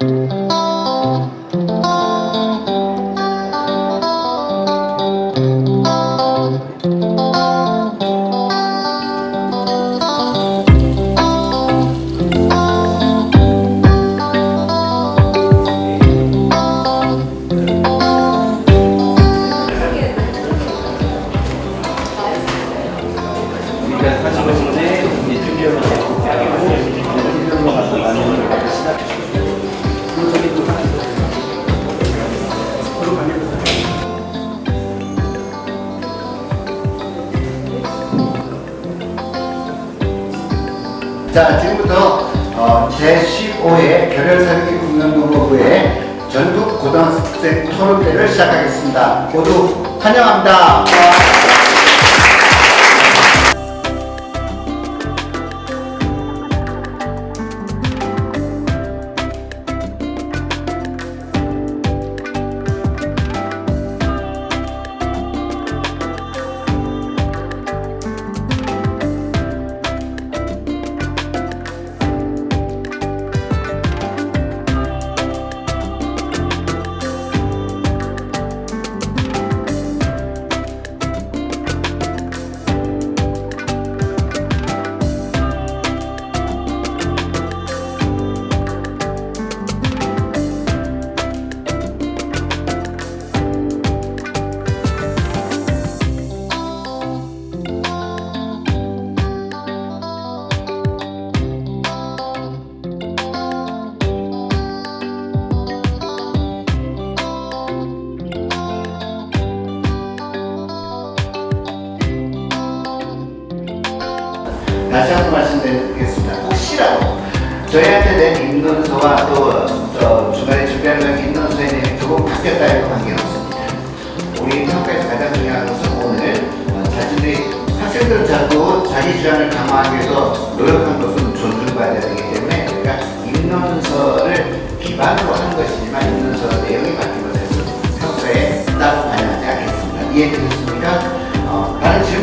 자, 고등학생 토론회를 시작하겠습니다. 모두 환영합니다.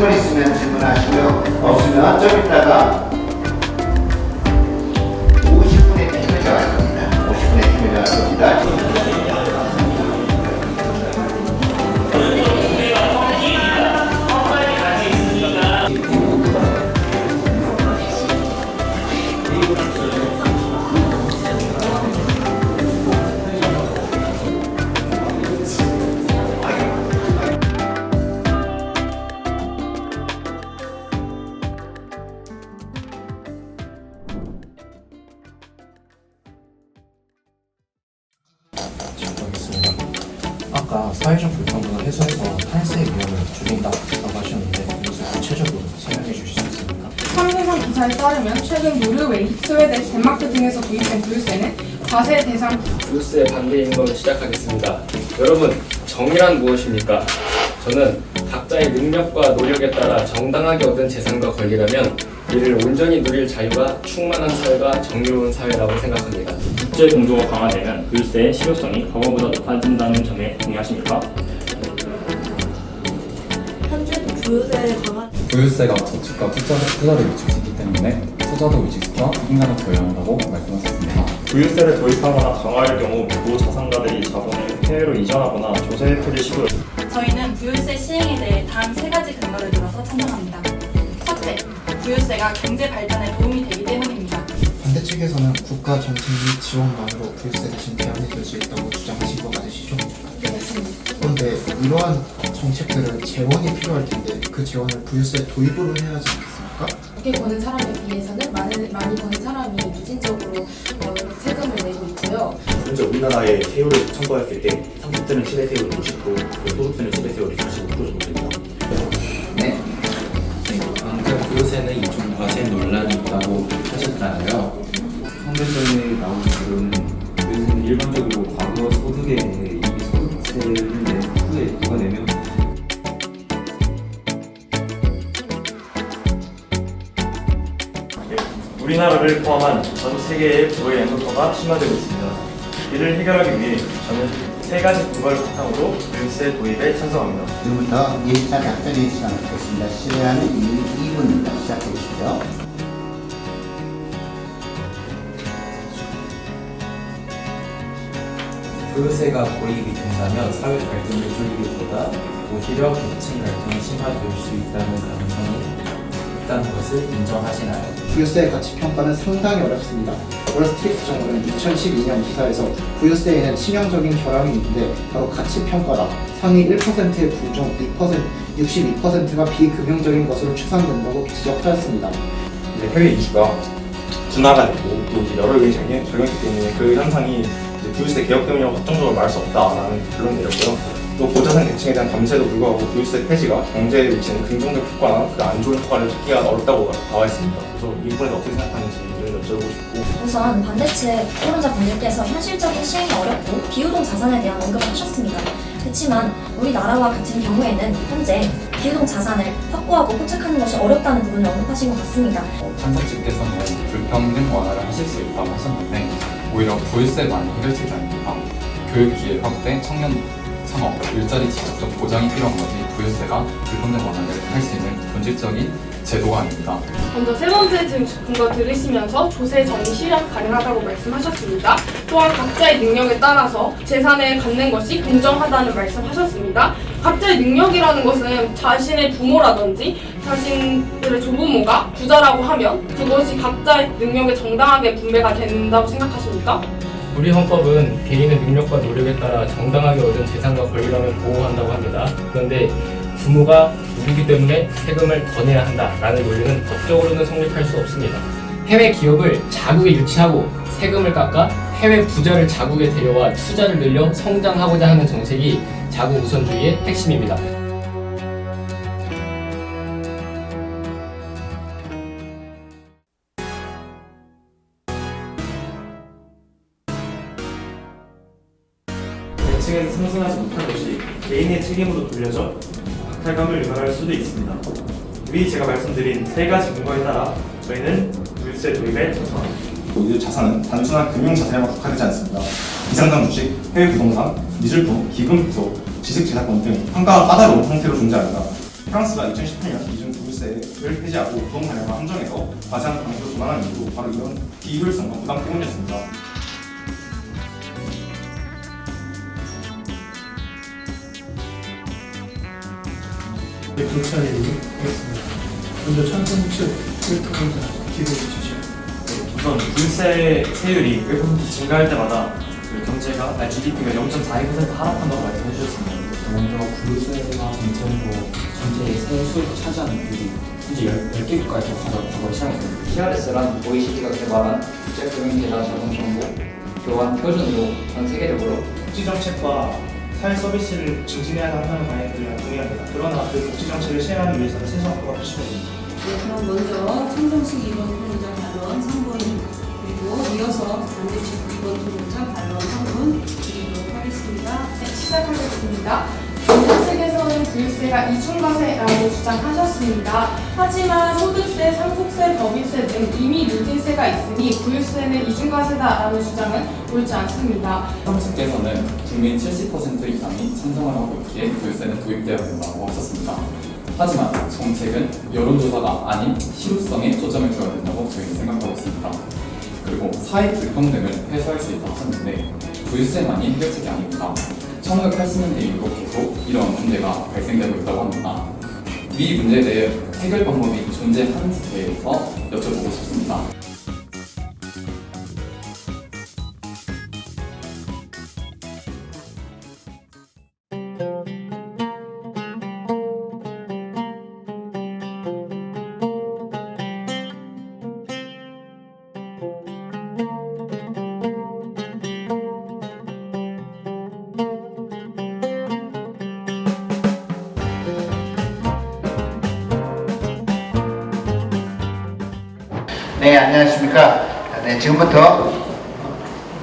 질문 있으면 질문하시고요. 없으면 좀 이따가 50분의 팀을 정할 겁니다. 50분의 팀을 정할 겁니다. 한국선 기사에 따르면 최근 노르웨이, 스웨덴, 덴마크 등에서 도입된 부유세는 과세 대상 브루스의 반대 인론을 시작하겠습니다. 여러분, 정의란 무엇입니까? 저는 각자의 능력과 노력에 따라 정당하게 얻은 재산과 권리라면 이를 온전히 누릴 자유가 충만한 사회가 정의로운 사회라고 생각합니다. 국제 공조가 강화되면 불세의 실효성이 과거보다 높아진다는 점에 동의하십니까? 현재 부유세를 강화 보유세가 저축과 투자, 투자를 위축시키기 때문에 투자도 위축시켜 인간을 교양한다고 말씀하셨습니다. 부유세를 도입하거나 강화할 경우 모 자산가들이 자본을 해외로 이전하거나 조세 혜택을 시도 저희는 부유세 시행에 대해 다음 세 가지 근거를 들어서 찬성합니다. 첫째, 부유세가 경제 발전에 도움이 되기 때문입니다. 반대 측에서는 국가 정책이 지원만으로 부유세 대신 대안이 될 수 있다고 주장하신 거 맞으시죠? 네, 맞습니다. 그런데 이러한 정책들은 재원이 필요할 텐데 그 재원을 부유세 도입으로 해야 하지 않겠습니까? 적게 버는 사람에 비해서는 많은, 많이 버는 사람이 누진적으로 어, 세금을 내고 있고요. 현재 우리나라에 세율을 청구했을 때 상속세는 시대세율 50%, 그리고 소득세는 시대세율이 45% 정도 됩니다. 네. 방금 부유세는 이중 과세 논란이 있다고 하셨잖아요. 선배전에 나온 부유세는 일반적으로 과거 소득에 이미 소득세를 우리나라를 포함한 전 세계의 부의 양극화가 심화되고 있습니다. 이를 해결하기 위해 저는 세 가지 근거를 바탕으로 부유세 도입에 찬성합니다. 지금부터 예시차 답변 시간을 갖겠습니다. 시간은 2분입니다. 시작해 주시죠. 부유세가 도입이 된다면 사회 갈등을 줄이기보다 오히려 계층 갈등이 심화될 수 있다는 가능성이 있다는 것을 인정하시나요? 부유세 가치 평가는 상당히 어렵습니다. 월스트리트 정부는 2012년 기사에서 부유세에는 치명적인 결함이 있는데 바로 가치 평가다. 상위 1%의 부정 2%, 62%가 비금융적인 것으로 추산된다고 지적하였습니다. 이제 해외 이슈가 둔화가 되고 또 이제 여러 개의 적용했기 때문에 그 현상이 부유세 개혁 때문이라고 확정적으로 말할 수 없다라는 결론이 내렸고요. 또 고자산 계층에 대한 감세도 불구하고 부유세 폐지가 경제에 미치는 긍정적 효과나 그 안 좋은 효과를 찾기가 어렵다고 나와 있습니다. 그래서 이 부분에 어떻게 생각하는지 좀 여쭤보고 싶고 우선 반대측 토론자 분들께서 현실적인 시행이 어렵고 비유동 자산에 대한 언급을 하셨습니다. 그렇지만 우리나라와 같은 경우에는 현재 비유동 자산을 확보하고 포착하는 것이 어렵다는 부분을 언급하신 것 같습니다. 판사측께서는 불평등 완화를 하실 수 있다고 하셨는데 오히려 부유세만이 해결책이 아닙니다. 교육 기회 확대, 청년 창업, 일자리 지속적 보장이 필요한 거지 부유세가 불평등 완화를 할 수 있는 본질적인 제도가 아닙니다. 먼저 세 번째 등- 근거 들으시면서 조세 정의 실현 가능하다고 말씀하셨습니다. 또한 각자의 능력에 따라서 재산을 갖는 것이 공정하다는 말씀하셨습니다. 각자의 능력이라는 것은 자신의 부모라든지 자신들의 조부모가 부자라고 하면 그것이 각자의 능력에 정당하게 분배가 된다고 생각하십니까? 우리 헌법은 개인의 능력과 노력에 따라 정당하게 얻은 재산과 권리감을 보호한다고 합니다. 그런데 부모가 누리기 때문에 세금을 더 내야 한다라는 논리는 법적으로는 성립할 수 없습니다. 해외 기업을 자국에 유치하고 세금을 깎아 해외 부자를 자국에 데려와 투자를 늘려 성장하고자 하는 정책이 자국 우선주의의 핵심입니다. 개인의 책임으로 돌려져 박탈감을 유발할 수도 있습니다. 위 제가 말씀드린 세 가지 근거에 따라 저희는 물세 도입에 찬성합니다. 이 자산은 단순한 금융 자산에만 국한되지 않습니다. 비상장 주식, 해외 부동산, 미술품, 기금 비소, 지식재산권 등 평가가 까다로운 형태로 존재합니다. 프랑스가 2018년 이중 부유세를 폐지하고 부동산에만 한정해서 과세하는 방식으로 전환한 이유도 바로 이런 비효율성과 부담 때문이었습니다. 네, 교차를 하겠습니다. 먼저 측 토론자 기대해 주시죠. 우선 물세 세율이 1% 증가할 때마다 그 경제가 아, GDP가 0.42% 하락한다고 말씀해 주셨습니다. 먼저 부유세가 전체적으로 전체의 세수를 차지하는 비율이 현재 10 개 국가에서 가장 과거에 시작했습니다. TRS란 OECD가 개발한 국제금융계좌 자동 정보 교환 표준으로 전 세계적으로 복지 정책과 사회 서비스를 증진해야 한다는 방향들이랑 동의합니다. 그러나 그 복지 정책을 시행하기 위해서는 세수 확보가 필수적입니다. 네, 그럼 먼저 청정식 2번 토론자 발언 3분 그리고 이어서 반대식 2번 토론자 발언 3분 드리도록 하겠습니다. 네, 시작하겠습니다. 정부 측에서는 부유세가 이중과세라고 주장하셨습니다. 하지만 소득세, 상속세, 법인세 등 이미 누진세가 있으니 부유세는 이중과세다라는 주장은 옳지 않습니다. 판사측께서는 국민 70% 이상이 찬성을 하고 있기에 부유세는 도입되어야 된다고 하셨습니다. 하지만 정책은 여론조사가 아닌 실효성에 초점을 두어야 된다고 저희는 생각하고 있습니다. 그리고 사회 불평등을 해소할 수 있다고 하셨는데 부유세만이 해결책이 아닙니다. 1980년대 이후로 계속 이런 문제가 발생되고 있다고 합니다. 이 문제에 대해 해결 방법이 존재하는지 대해서 여쭤보고 싶습니다. 지금부터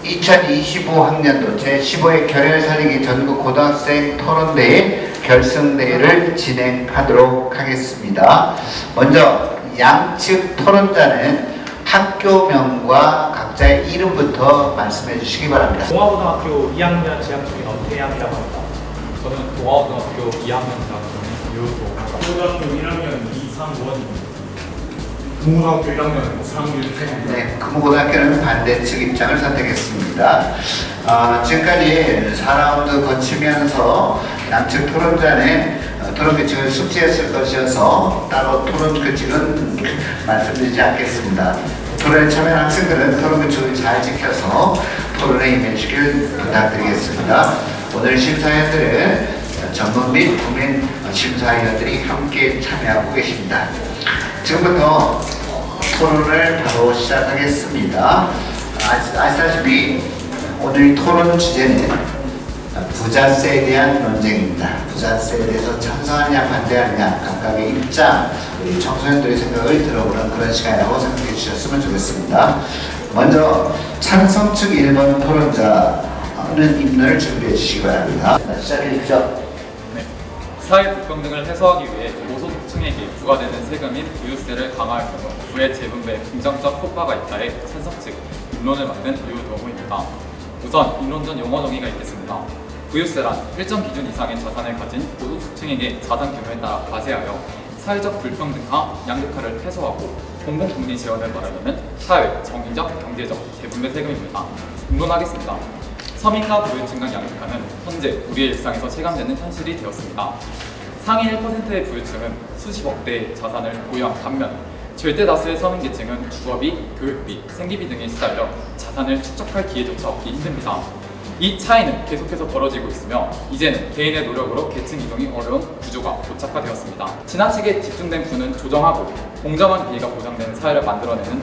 2025학년도 제15회 결혈 살리기 전국 고등학생 토론대회 결승대회를 진행하도록 하겠습니다. 먼저 양측 토론자는 학교명과 각자의 이름부터 말씀해 주시기 바랍니다. 동아고등학교 2학년 재학 중인 엄태양이라고 합니다. 저는 동아고등학교 2학년 재학 중인 유도입니다. 고등학교 1학년 이상원입니다. 동문학교 1학년 4학년 네, 금호고등학교는 반대측 입장을 선택했습니다. 아, 지금까지 4라운드 거치면서 양측 토론자의 어, 토론 규칙을 숙지했을 것이어서 따로 토론 규칙은 말씀드리지 않겠습니다. 토론에 참여한 학생들은 토론 규칙을 잘 지켜서 토론에 임해주길 부탁드리겠습니다. 오늘 심사위원들은 전문 및 국민 심사위원들이 함께 참여하고 계십니다. 지금부터 토론을 바로 시작하겠습니다. 아- 아시다시피 오늘 토론 주제는 부자세에 대한 논쟁입니다. 부자세에 대해서 찬성하냐 반대하냐 각각의 입장, 우리 청소년들의 생각을 들어보는 그런 시간이라고 생각해 주셨으면 좋겠습니다. 먼저 찬성 측 1번 토론자는 입론을 준비해 주시기 바랍니다. 시작해 주십시오. 사회 불평등을 해소하기 위해 고소득층에게 부과되는 세금인 강화할 경우 부의 재분배에 긍정적 효과가 있다에 찬성 측 입론을 만든 유도호입니다. 우선 입론전 용어 정의가 있겠습니다. 부유세란 일정 기준 이상의 자산을 가진 고소득층에게 자산 규모에 따라 과세하여 사회적 불평등과 양극화를 해소하고 공공복리 재원을 말하려면 사회, 정의적, 경제적 재분배 세금입니다. 입론하겠습니다. 서민과 부유층 간 양극화는 현재 우리의 일상에서 체감되는 현실이 되었습니다. 상위 1%의 부유층은 수십억 대의 자산을 보유한 반면 절대 다수의 서민 계층은 주거비, 교육비, 생계비 등에 시달려 자산을 축적할 기회조차 얻기 힘듭니다. 이 차이는 계속해서 벌어지고 있으며 이제는 개인의 노력으로 계층 이동이 어려운 구조가 고착화되었습니다. 지나치게 집중된 부는 조정하고 공정한 비위가 보장되는 사회를 만들어내는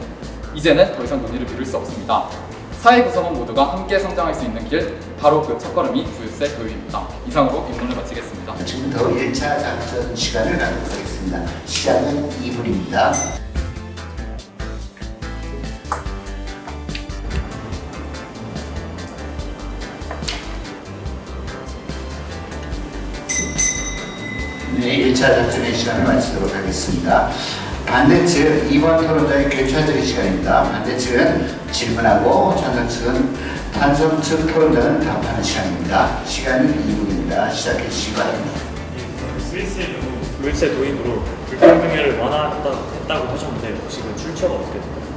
이제는 더 이상 논의를 미룰 수 없습니다. 사회 구성원 모두가 함께 성장할 수 있는 길 바로 그 첫걸음이 부유세 교육입니다. 이상으로 입론을 마치겠습니다. 지금부터 1차 작전 시간을 갖도록 하겠습니다. 시간은 2분입니다. 네, 1차 작전의 시간을 마치도록 하겠습니다. 반대 측 2번 토론자의 교차적인 시간입니다. 반대 측은 질문하고 찬성 측은 찬성 측 토론자는 답하는 시간입니다. 시간은 2분입니다. 시작해 주시기 바랍니다. 스위스의 경우 물세 도입으로 불평등을 완화했다고 하셨는데 혹시 그 출처가 어떻게 될까요?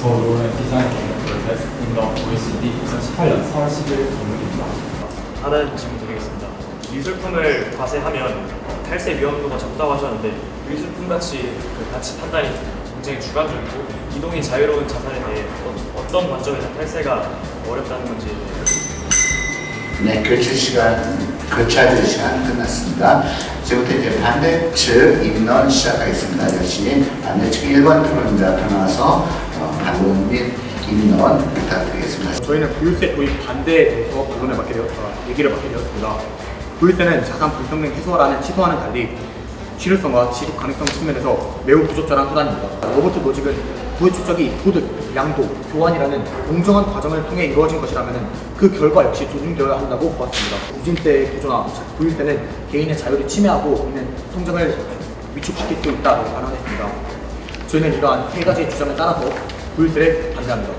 저로는 디자인 프로세스 인더 OECD 2018년 4월 10일 공문입니다. 다른 질문 드리겠습니다. 미술품을 과세하면 탈세 위험도가 적다고 하셨는데 미술품 가치 그 가치 판단이 굉장히 주관적이고 이동이 자유로운 자산에 대해 어- 어떤 관점에서 탈세가 어렵다는 건지 네, 교체 시간, 교차적 시간 끝났습니다. 지금부터 이제 반대측 입론 시작하겠습니다. 역시 반대측 1번 토론자 변화서 어, 반론 및 입론 부탁드리겠습니다. 저희는 부유세 도입 반대에 대해서 반론을 맡게 되었, 어, 얘기를 맡게 되었습니다. 부유세는 자산 불평등 해소라는 취소와는 달리 실효성과 지속 가능성 측면에서 매우 부적절한 수단입니다. 로버트 노직은 부의 축적이 소득, 양도, 교환이라는 공정한 과정을 통해 이루어진 것이라면 그 결과 역시 존중되어야 한다고 보았습니다. 무진세의 구조나 부유세는 개인의 자유를 침해하고 있는 성장을 위축시킬 수 있다고 반론했습니다. 저희는 이러한 세 가지 주장에 따라서 부유세를 반대합니다.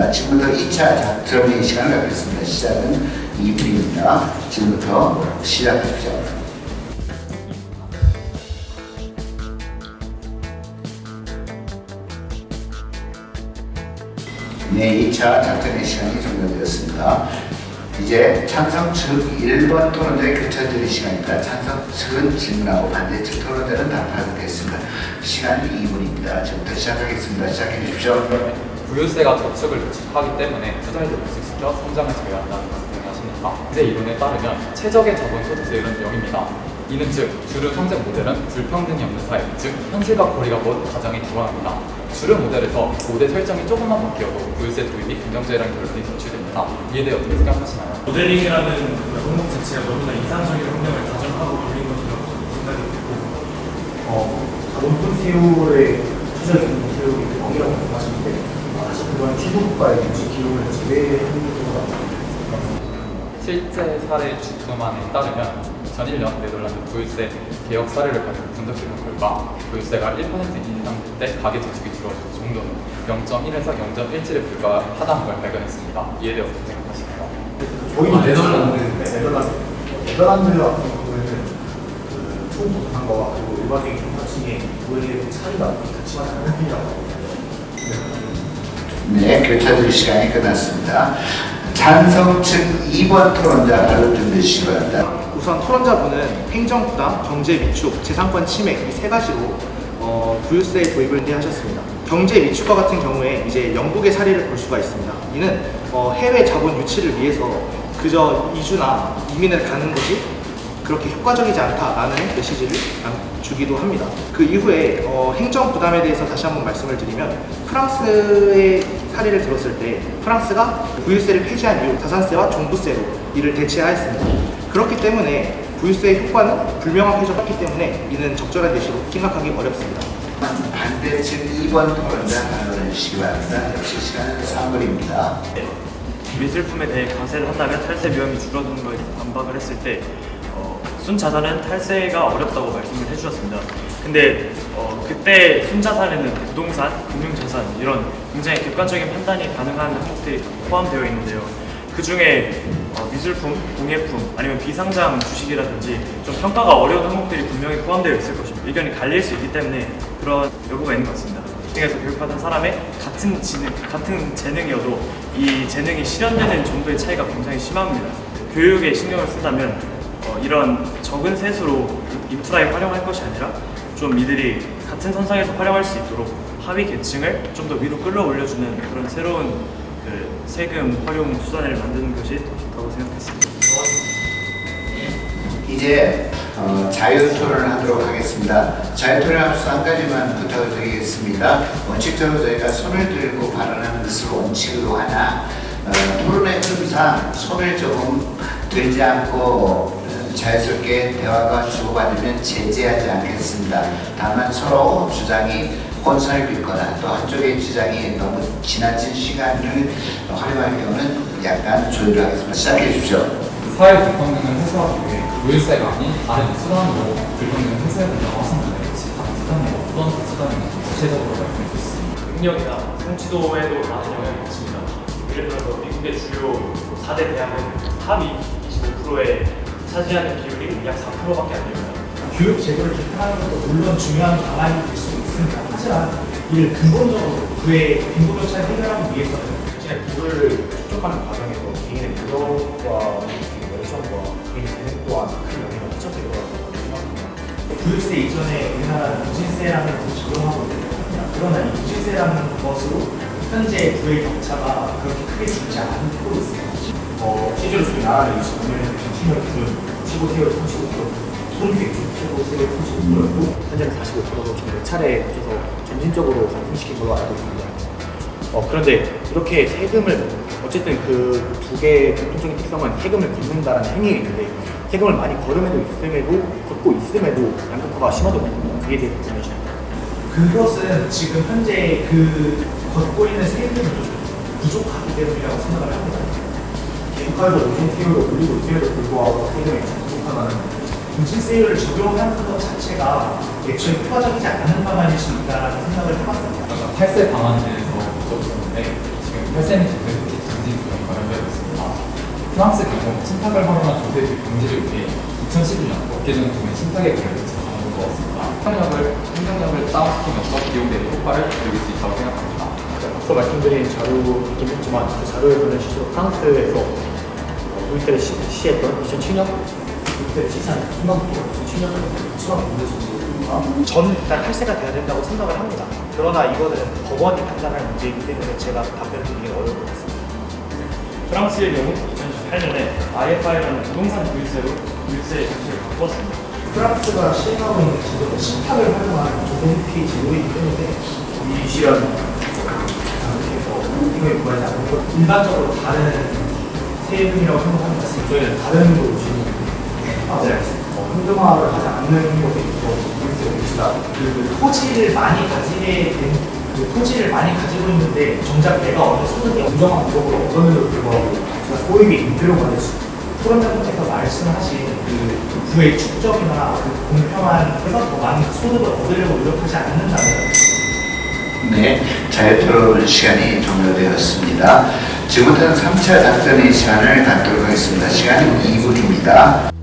있습니다. 지금부터 2차 작전의 시간을 갖겠습니다. 시작은 2분입니다. 지금부터 시작하십시오. 네, 2차 작전의 시간이 종료되었습니다. 이제 찬성 측 1번 토론자의 교차적인 시간입니다. 찬성 측은 질문하고 반대 측 토론자는 답하겠습니다. 시간이 2분입니다. 지금부터 시작하겠습니다. 시작해 주십시오. 부유세가 저축을 유축하기 때문에 투자를 불식시켜 성장을 제외한다는 것을 하십니까? 이제 이론에 따르면 최적의 자본 소득세율은 0입니다. 이는 즉 주류 경제 모델은 불평등이 없는 사회, 즉 현실과 거리가 먼 가정에 기반합니다. 주류 모델에서 고대 설정이 조금만 바뀌어도 부유세 도입이 긍정적이라는 결론이 도출됩니다. 이에 대해 어떻게 생각하시나요? 모델링이라는 그 항목 자체가 너무나 이상적인 환경을 가정하고 돌린 것이라고 저는 생각이 들고 어, 높은 세율의 추적인 세율이 엉이라고 말씀하셨는데 아, 사실 그런 취소국가의 정치 기록을 제외하는 경우가 실제 사례 주투만에 따르면 2001년 네덜란드 부유세 개혁 사례를 가지고 분석해본 결과 부유세가 1% 인상될 때 가계 저축이 줄어들 정도는 0.1에서 0.17에 불과하다는 걸 발견했습니다. 이에 대해 어떻게 생각하시나요? 저희 아, 네덜란드. 네, 네덜란드 네덜란드 같은 경우에는 그 총도산한 거와 그리고 일반적인 경찰층의 부에 차이가 심하지 않은 편이라고. 네, 교차들 시간이 끝났습니다. 찬성 측 2번 토론자 발언 좀 내주시기 바랍니다. 우선 토론자분은 행정 부담, 경제 위축, 재산권 침해 이 세 가지로 어, 부유세 도입을 하셨습니다. 경제 위축과 같은 경우에 이제 영국의 사례를 볼 수가 있습니다. 이는 어, 해외 자본 유치를 위해서 그저 이주나 이민을 가는 것이 그렇게 효과적이지 않다라는 메시지를 남- 주기도 합니다. 그 이후에 어, 행정 부담에 대해서 다시 한번 말씀을 드리면 프랑스의 사례를 들었을 때 프랑스가 부유세를 폐지한 이후 자산세와 종부세로 이를 대체하였습니다. 그렇기 때문에 부유세의 효과는 불명확 해 졌기 때문에 이는 적절한 예시로 생각하기 어렵습니다. 반대 측 2번 토론자 발언해 주시기 바랍니다. 역시 시간은 3분입니다. 미술품에 대해 과세를 한다면 탈세 위험이 줄어드는 것에 반박을 했을 때 어, 순자산은 탈세가 어렵다고 말씀을 해주셨습니다. 근데 어, 그때 순자산에는 부동산, 금융자산 이런 굉장히 객관적인 판단이 가능한 항목들이 포함되어 있는데요. 그 중에 어, 미술품, 공예품 아니면 비상장 주식이라든지 좀 평가가 어려운 항목들이 분명히 포함되어 있을 것입니다. 의견이 갈릴 수 있기 때문에 그런 여부가 있는 것 같습니다. 층에서 교육받은 사람의 같은 지능, 같은 재능이어도 이 재능이 실현되는 정도의 차이가 굉장히 심합니다. 교육에 신경을 쓴다면 어, 이런 적은 세수로 인프라에 활용할 것이 아니라 좀 이들이 같은 선상에서 활용할 수 있도록 하위 계층을 좀 더 위로 끌어올려주는 그런 새로운 그 세금 활용 수단을 만드는 것이 더 좋다고 생각했습니다. 이제 어, 자유 토론을 하도록 하겠습니다. 자유 토론하면서 한 가지만 부탁을 드리겠습니다. 원칙적으로 저희가 손을 들고 발언하는 것을 원칙으로 하나 어, 토론의 흐름상 손을 조금 들지 않고 어, 자연스럽게 대화가 주고받으면 제재하지 않겠습니다. 다만 서로 주장이 혼선을 빚거나 또 한쪽의 주장이 너무 지나친 시간을 활용할 경우는 약간 조율을 하겠습니다. 시작해 주십시오. 사회 불평등을 해소하기 위해 부유세가 아닌 다른 수단으로 불평등을 해소해야 된다고 하셨는데 혹시 다른 수단이 어떤 수단인지 구체적으로 말씀해 주시겠습니다. 능력이나 성취도에도 많은 영향을 미칩니다. 예를 들어서 미국의 주요 4대 대학은 하위 25%에 차지하는 비율이 약 4%밖에 안 됩니다. 교육 제도를 개편하는 것도 물론 중요한 방안이 될 수 있습니다. 하지만 이를 근본적으로 그의 빈부격차를 해결하기 위해서는 자신의 부를 촉촉하는 과정에서 개인의 노력과 열정과 개인의 재능 또한 큰 영향을 미쳤을 거라고 생각합니다. 부유세 이전에 우리나라는 무진세라는 것을 적용하고 있거든요. 그러나 이 무진세라는 것으로 현재 부의 격차가 그렇게 크게 줄지 않고 있습니다. 어, 저희 나라는 25년에 신신을 기준 15세율 35%, 소득세 중 15세율 35%였고 현재는 45%로 몇 차례 거쳐서 점진적으로 상승시킨 걸로 알고 있습니다. 어, 그런데 이렇게 세금을 어쨌든 그 두 개의 공통적인 특성은 세금을 걷는다는 행위가 있는데 세금을 많이 걸음에도 있음에도 걷고 있음에도 양극화가 심하다고 있습니다. 그에 대해서 주시면 그것은 지금 현재 그 걷고 있는 세금이 부족하기 때문이라고 생각을 합니다. 계속해서 무진세율을 올리고 있음에도 불구하고 세금이 부족하다는 무진세율을 적용하는 것 자체가 애초에 효과적이지 않은 방안일 수 있다라는 생각을 해봤습니다. 아까 탈세 방안에 대해서 여쭤보셨는데 지금 탈세는 조세 정지 조정이 마련되어 있습니다. 프랑스 경우 신탁을 활용한 조세 방지를 위해 2011년 업계정 통해 신탁의 권리를 제정하는 것 같습니다. 행정력을 행정력을 다운시키면서 비용 대비 효과를 누릴 수 있다고 생각합니다. 앞서 말씀드린 자료이긴 했지만 그 자료에서는 실제로 프랑스에서 시, 시했던 2007년 부유세를 시한 순간부터 2007년 수강 문제 정도입니다. 저는 일단 탈세가 돼야 된다고 생각을 합니다. 그러나 이거는 법원이 판단할 문제이기 때문에 제가 답변을 드리기는 어려울 것 같습니다. 프랑스의 경우 2018년에 IFI라는 부동산 부유세로 부유세 정책을 바꿨습니다. 프랑스가 시행하고 있는 제도는 신탁을 활용한 조건피 제도이기 때문에 이 시연 상태에서 이거에 구하지 않고 일반적으로 다른 세금이라고 생각하는 것 같습니다. 저희는 다른 걸로 지금 맞아요. 어, 현금화를 하지 않는 것에 있어서 위치가 그 토지를 많이 가지게 된 그 토지를 많이 가지고 있는데 정작 내가 어느 소득이 엄정한 부족을 얻었는데도 불구하고 제가 소액이 임대료가 될 수. 토론자분께서 말씀하신 그 부의 축적이나 그 공평한 해서 더 많은 소득을 얻으려고 노력하지 않는다면 네, 자유 토론 시간이 종료되었습니다. 지금부터는 3차 답변의 시간을 갖도록 하겠습니다. 시간은 2분입니다.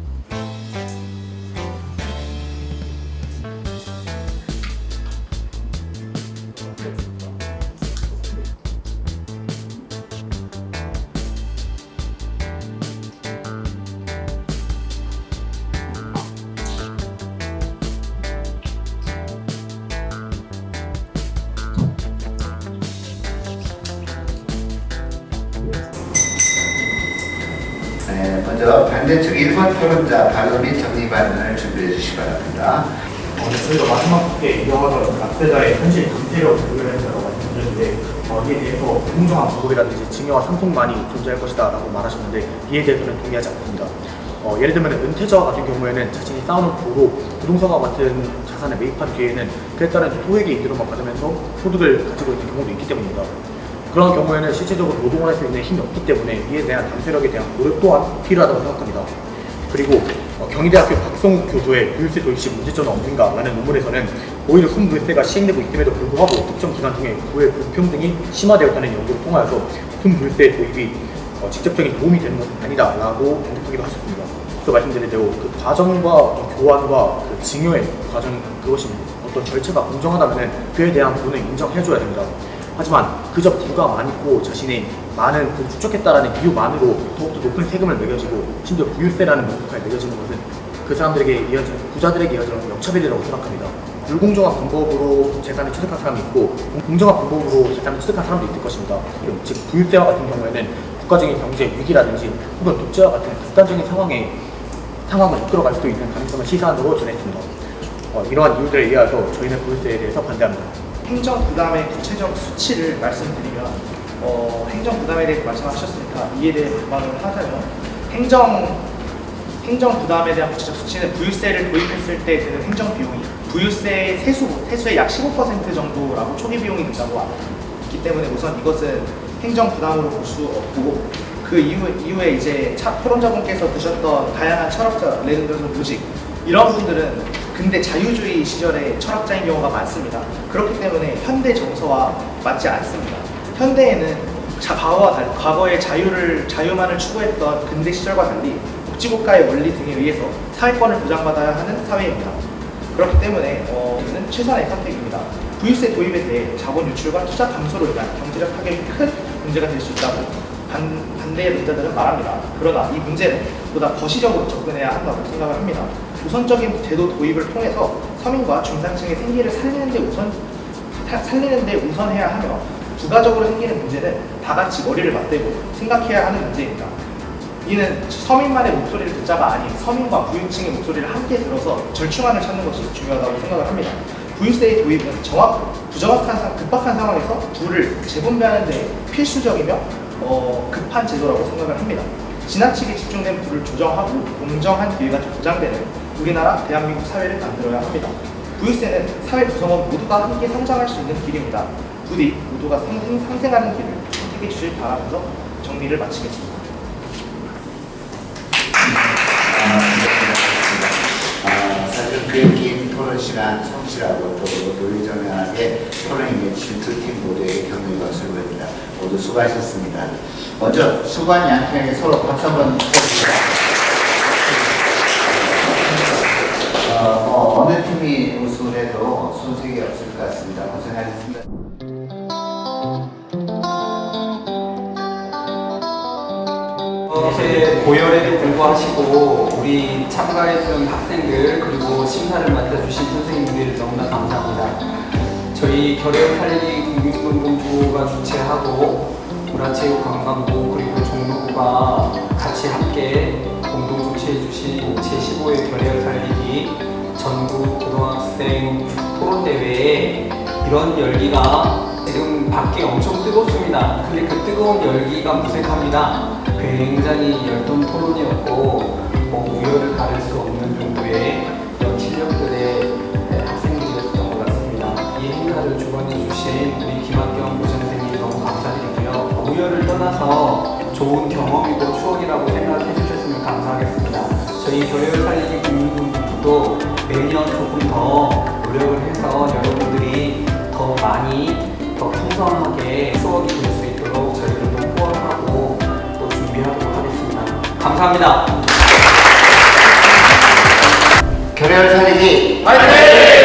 공정한 보고이라든지 증여와 상속만이 존재할 것이다 라고 말하셨는데 이에 대해서는 동의하지 않습니다. 어, 예를 들면 은퇴자 같은 경우에는 자신이 쌓아놓은 부로 부동산과 같은 자산을 매입한 뒤에는 그에 따른 소액의 이득만 받으면서 소득을 가지고 있는 경우도 있기 때문입니다. 그런 경우에는 실제적으로 노동을 할 수 있는 힘이 없기 때문에 이에 대한 단세력에 대한 노력 또한 필요하다고 생각합니다. 그리고 어, 경희대학교 박성욱 교수의 부유세 도입 시 문제점은 없는가라는 논문에서는 오히려 순부유세가 시행되고 있음에도 불구하고 특정 기간 중에 부의 불평등이 심화되었다는 연구를 통하여서 순부유세 도입이 어, 직접적인 도움이 되는 것은 아니다 라고 언급하기도 하셨습니다. 앞서 말씀드린 대로 그 과정과 교환과 그 증여의 과정 그것이 어떤 절차가 공정하다면 그에 대한 부분을 인정해줘야 됩니다. 하지만 그저 부가 많고 자신의 많은 그 축적했다라는 이유만으로 더욱더 높은 세금을 매겨지고 심지어 부유세라는 명목까지 매겨지는 것은 그 사람들에게 이어지는 부자들에게 이어지는 역차별이라고 생각합니다. 불공정한 방법으로 재산을 취득한 사람이 있고 공정한 방법으로 재산을 취득한 사람도 있을 것입니다. 즉 부유세와 같은 경우에는 국가적인 경제 위기라든지 혹은 독재와 같은 극단적인 상황에 상황을 이끌어갈 수도 있는 가능성을 시사한다고 전했습니다. 어, 이러한 이유들에 의해서 저희는 부유세에 대해서 반대합니다. 행정 부담의 구체적 수치를 말씀드리면 어, 행정 부담에 대해 말씀하셨으니까 이에 대해 반박을 하자면 행정 행정 부담에 대한 구체적 수치는 부유세를 도입했을 때 드는 행정 비용이 부유세 세수 세수의 약 15% 정도라고 초기 비용이 든다고 있기 때문에 우선 이것은 행정 부담으로 볼 수 없고 그 이후 이후에 이제 차 토론자분께서 드셨던 다양한 철학자 들어서 무직 이런 분들은 근대 자유주의 시절의 철학자인 경우가 많습니다. 그렇기 때문에 현대 정서와 맞지 않습니다. 현대에는 자, 과거와 달리, 과거의 자유를 자유만을 추구했던 근대 시절과 달리 복지국가의 원리 등에 의해서 사회권을 보장받아야 하는 사회입니다. 그렇기 때문에 어, 이는 최선의 선택입니다. 부유세 도입에 대해 자본 유출과 투자 감소로 인한 경제적 타격이 큰 문제가 될 수 있다고 반, 반대의 논자들은 말합니다. 그러나 이 문제는 보다 거시적으로 접근해야 한다고 생각을 합니다. 우선적인 제도 도입을 통해서 서민과 중산층의 생계를 살리는 데 우선 사- 살리는 데 우선해야 하며 부가적으로 생기는 문제는 다 같이 머리를 맞대고 생각해야 하는 문제입니다. 이는 서민만의 목소리를 듣자가 아닌 서민과 부유층의 목소리를 함께 들어서 절충안을 찾는 것이 중요하다고 생각을 합니다. 부유세의 도입은 정확, 부정확한, 상- 급박한 상황에서 부를 재분배하는 데 필수적이며 어, 급한 제도라고 생각을 합니다. 지나치게 집중된 부를 조정하고 공정한 기회가 보장되는 우리나라 대한민국 사회를 만들어야 합니다. 부유세는 사회 구성원 모두가 함께 성장할 수 있는 길입니다. 부디 모두가 상생, 상생하는 길을 선택해 주실 바라면서 정리를 마치겠습니다. 아, 사실 그 긴 토론 시간 성실하고 또 논리정연하게 토론에 임해주신 두팀 모두에게 격려과 수고입니다. 모두 수고하셨습니다. 먼저 수고한 양팀에게 서로 박수 한번. 어, 뭐 어느 팀이 우승을 해도 손색이 없을 것 같습니다. 고생하셨습니다. 제 고열에도 불구하시고 우리 참가해준 학생들 그리고 심사를 맡아주신 선생님들 너무나 감사합니다. 저희 결의원 살리기 국민운동부가 주최하고 문화체육관광부 그리고 종로구가 같이 함께 공동 주최해주신 제15회 결의원 살리기 전국 고등학생 토론대회에 이런 열기가 지금 밖에 엄청 뜨겁습니다. 근데 그 뜨거운 열기가 무색합니다. 굉장히 열띤 토론이었고 뭐 우열을 가릴 수 없는 정도의 실력들의 학생들이었던 것 같습니다. 이 행사를 주관해 주신 우리 김학경 부선생님 너무 감사드리고요. 우열을 떠나서 좋은 경험이고 추억이라고 생각해 주셨으면 감사하겠습니다. 저희 교육을 살리기 국민군도 매년 조금 더 노력을 해서 여러분들이 더 많이 더 풍성하게 추억이 감사합니다. 결의를 살리기 화이팅!